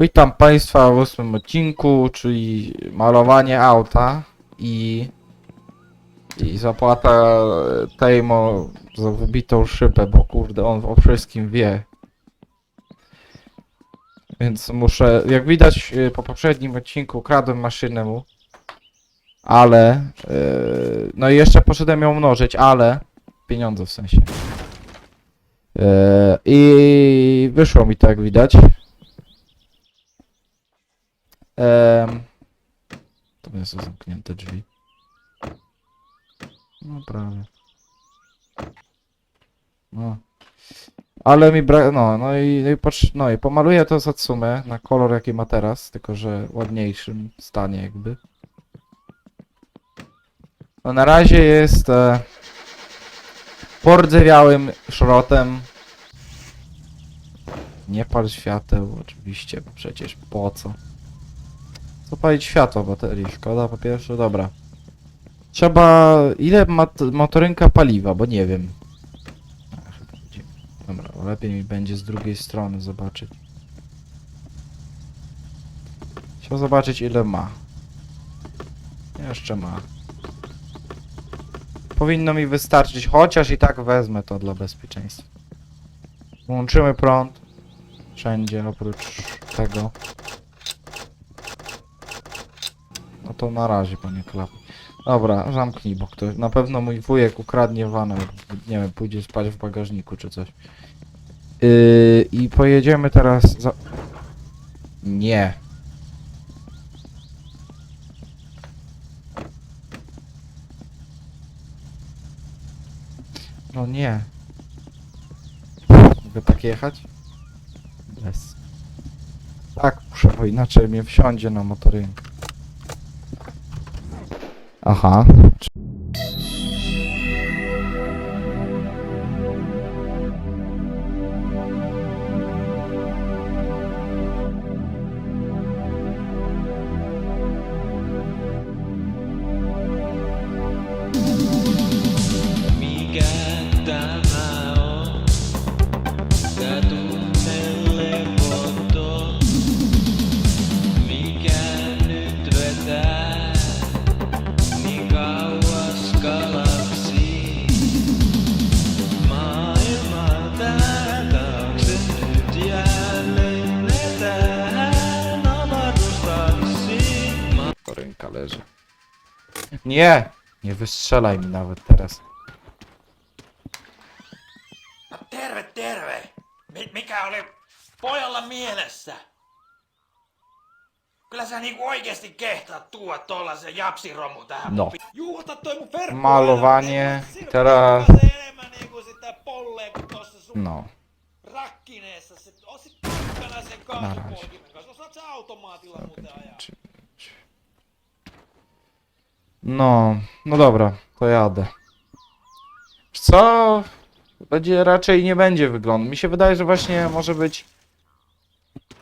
Witam Państwa w ósmym odcinku, czyli malowanie auta i, i zapłata Tejmo za wybitą szybę, bo kurde, on o wszystkim wie. Więc muszę, jak widać y, po poprzednim odcinku kradłem maszynę mu, ale, yy, no i jeszcze poszedłem ją mnożyć, ale, pieniądze w sensie. Yy, I wyszło mi to jak widać. Ehm, to jest zamknięte drzwi. No prawie. No. Ale mi brak, no, no i, no i, pocz- no i pomaluję to Satsumę na kolor jaki ma teraz, tylko że ładniejszym stanie jakby. No na razie jest e, pordzewiałym szrotem. Nie pal świateł oczywiście, bo przecież po co? Co palić światło baterii? Szkoda po pierwsze, dobra. Trzeba... Ile ma motorynka paliwa, bo nie wiem. Dobra, lepiej mi będzie z drugiej strony zobaczyć. Chciał zobaczyć ile ma. Jeszcze ma. Powinno mi wystarczyć, chociaż i tak wezmę to dla bezpieczeństwa. Włączymy prąd. Wszędzie oprócz tego. No to na razie, panie klap. Dobra, zamknij, bo ktoś... Na pewno mój wujek ukradnie wanę, nie wiem, pójdzie spać w bagażniku czy coś. Yy, I pojedziemy teraz za... Nie. No nie. Mogę tak jechać? Bez. Tak, muszę, bo inaczej mnie wsiądzie na motorynkę. Aha. Nie! Nie wystrzelaj mi nawet teraz. No terve, terve! Mi- mikä oli pojalla mielessä? Kyllä sä niinku oikeesti kehtaat tuoda tollasen japsiromu tähän No. Juuta toi mun verkko Malowanie, teraz- enemmän niinku sitä pollee kuin tossa sun No. rakkineessa. Se, osit tarkkana sen kaasupolkimen kanssa. Osaat sä automaatilla muuten ajaa? Czy- No, no dobra, to jadę. Co? Będzie raczej nie będzie wyglądał. Mi się wydaje, że właśnie może być.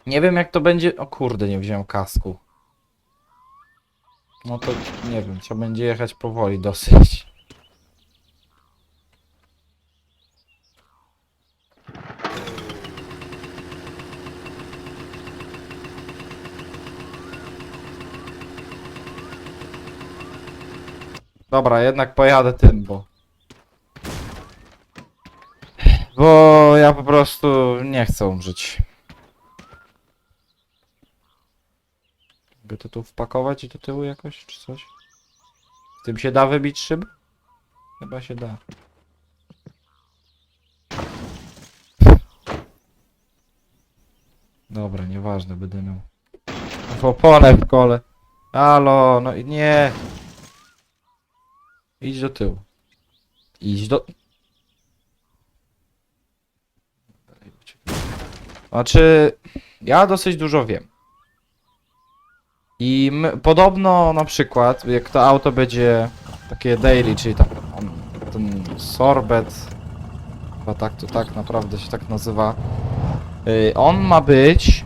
Nie wiem jak to będzie. O kurde, nie wziąłem kasku. No to nie wiem, trzeba będzie jechać powoli dosyć. Dobra, jednak pojadę tym, bo... Bo ja po prostu nie chcę umrzeć. Mogę to tu wpakować i do tyłu jakoś, czy coś? Tym się da wybić szyb? Chyba się da. Dobra, nieważne, będę miał. W oponę w kole. Halo, no i nie. Idź do tyłu. Idź do... Znaczy, ja dosyć dużo wiem. I my, podobno na przykład, jak to auto będzie takie daily, czyli tam on, ten sorbet, chyba tak to tak naprawdę się tak nazywa, y, on ma być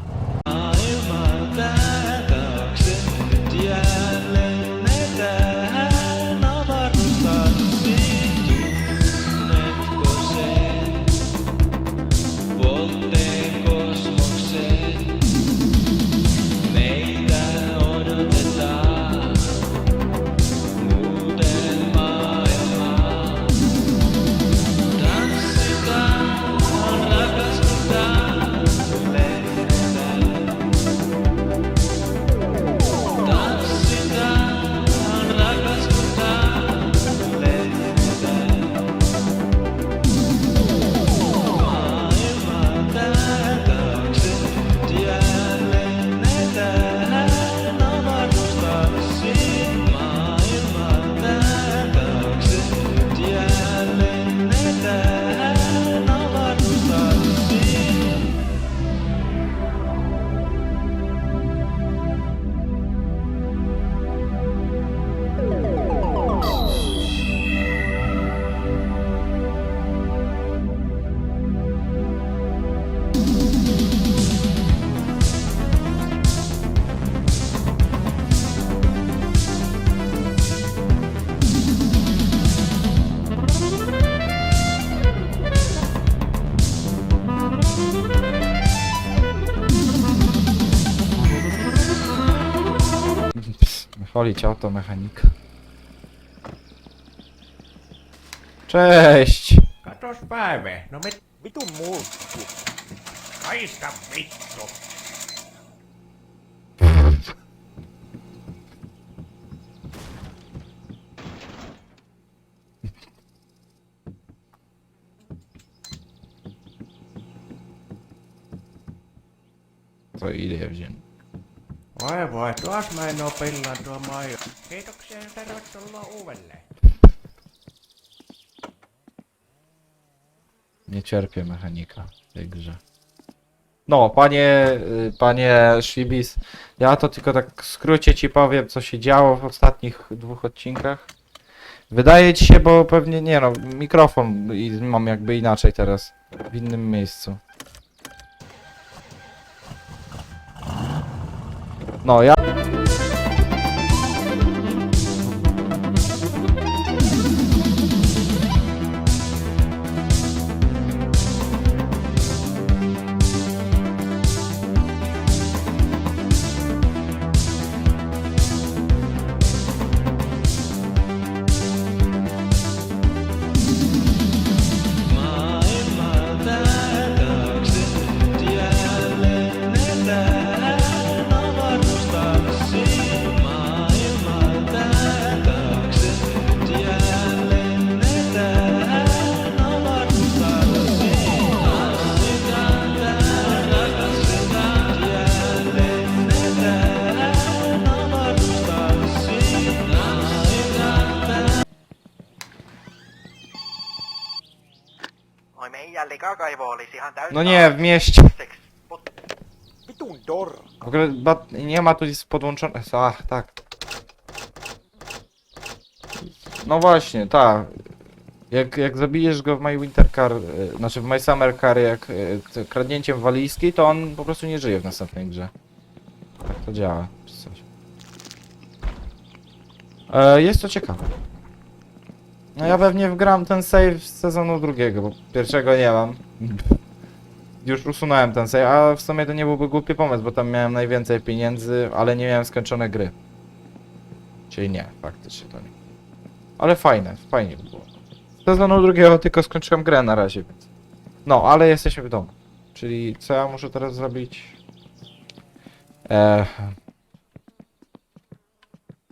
Odpalić automechanika. Cześć! Katos päivä. No me... Vitun muu. Haista vittu. To idę wziąłem. Voi voi, tuos mä en oo pillaan tuo maio. Kiitoksia ja tervetuloa uudelleen. Nie cierpię mechanika w tej grze. No, panie, y, panie Szwibis, ja to tylko tak w skrócie ci powiem, co się działo w ostatnich dwóch odcinkach. Wydaje ci się, bo pewnie, nie no, mikrofon i mam jakby inaczej teraz, w innym miejscu. No, ja... No nie, w mieście. W ogóle nie ma tu nic podłączone. Ach, tak. No właśnie, tak. Jak, jak zabijesz go w My Winter Car, e, znaczy w My Summer Car, jak e, kradnięciem walizki, to on po prostu nie żyje w następnej grze. Tak to działa, coś. E, jest to ciekawe. No ja pewnie wgram ten save z sezonu drugiego, bo pierwszego nie mam. Już usunąłem ten save, a w sumie to nie byłby głupi pomysł, bo tam miałem najwięcej pieniędzy, ale nie miałem skończone gry. Czyli nie, faktycznie to nie. Ale fajne, fajnie by było. Sezonu drugiego tylko skończyłem grę na razie, więc... No, ale jesteśmy w domu. Czyli co ja muszę teraz zrobić? Eee...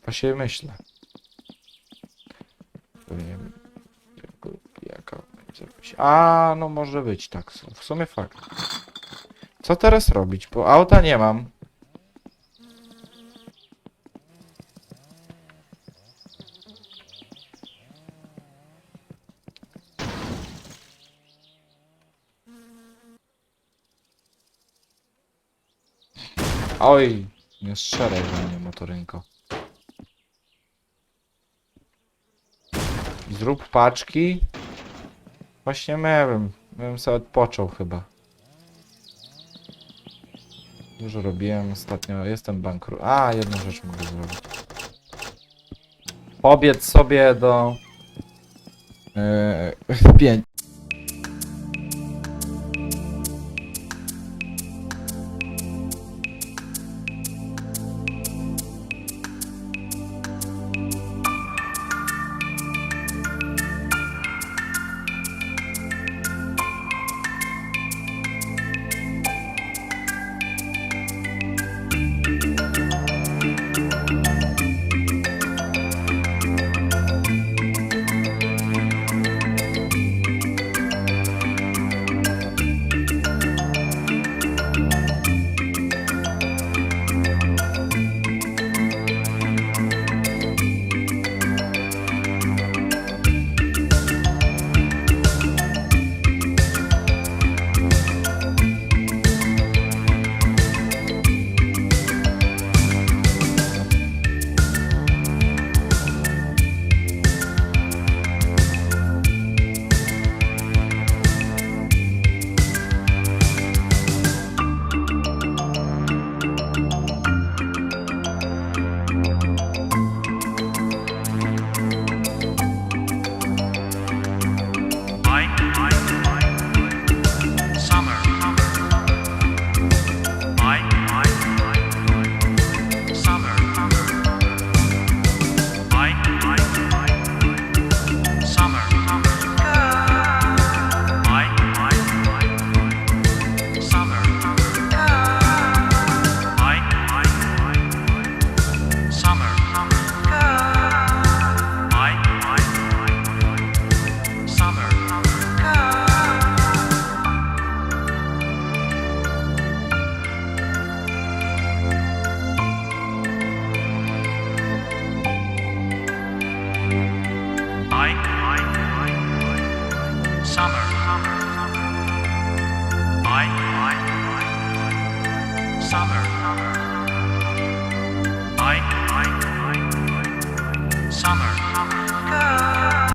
Właśnie myślę. Powinien... Jaka. A, no może być tak. W sumie fakt. Co teraz robić? Bo auta nie mam. Oj, nie strzelaj we mnie motorynko. Zrób paczki. Właśnie miałem. Bym sobie odpoczął chyba. Dużo robiłem ostatnio. Jestem bankru. A, jedną rzecz mogę zrobić. Pobiec sobie do... Yy, pięć.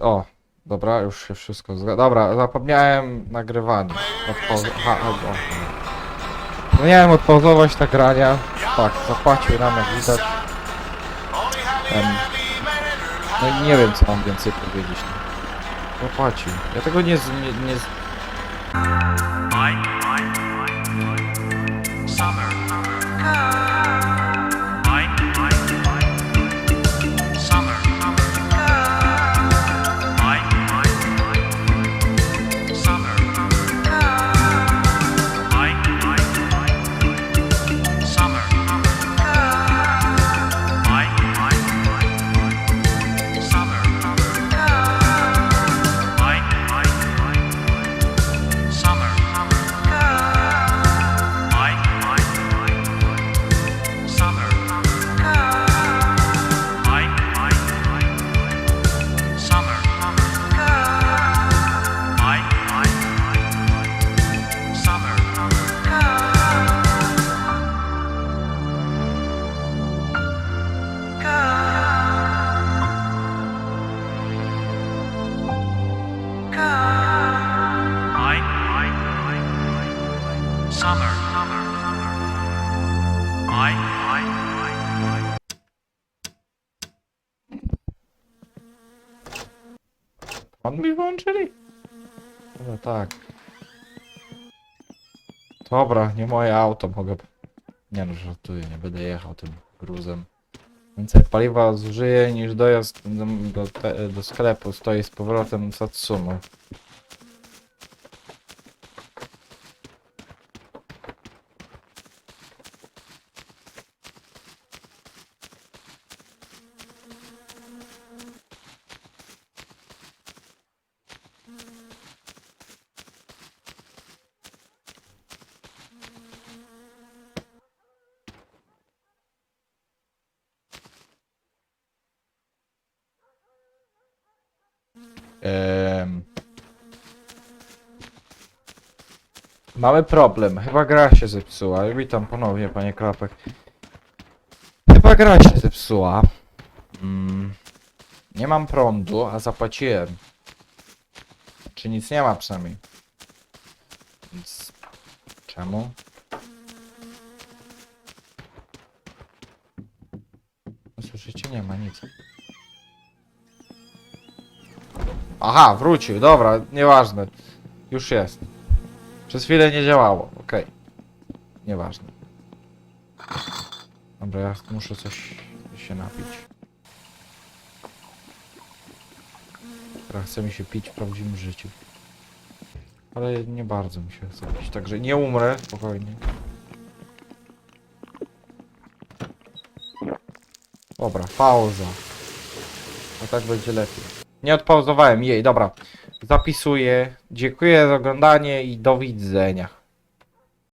O, dobra, już się wszystko zgadza. Dobra, zapomniałem nagrywania. Odpauza... Ha, o, o. Zapomniałem odpauzować nagrania. Tak, zapłacił nam jak widać. No i nie wiem co mam więcej powiedzieć. No. Zapłacił. Ja tego nie z... Nie, nie z... On mi włączyli? No tak. Dobra, nie moje auto, mogę... Nie no, żartuję, nie będę jechał tym gruzem. Więcej paliwa zużyję niż dojazd do, do, do sklepu stoi z powrotem Satsumo. Em. Mamy problem. Chyba gra się zepsuła. Witam ponownie, panie Klapek. Chyba gra się zepsuła. Mm. Nie mam prądu, a zapłaciłem. Czy nic nie ma przynajmniej. Więc... Czemu? No słyszycie? Nie ma nic. Aha, wrócił, dobra, nieważne. Już jest. Przez chwilę nie działało, okej. Nieważne. Dobra, ja muszę coś się napić. Teraz chce mi się pić w prawdziwym życiu. Ale nie bardzo mi się chce pić, także nie umrę, spokojnie. Dobra, pauza. A tak będzie lepiej. Nie odpauzowałem jej, dobra. Zapisuję. Dziękuję za oglądanie i do widzenia.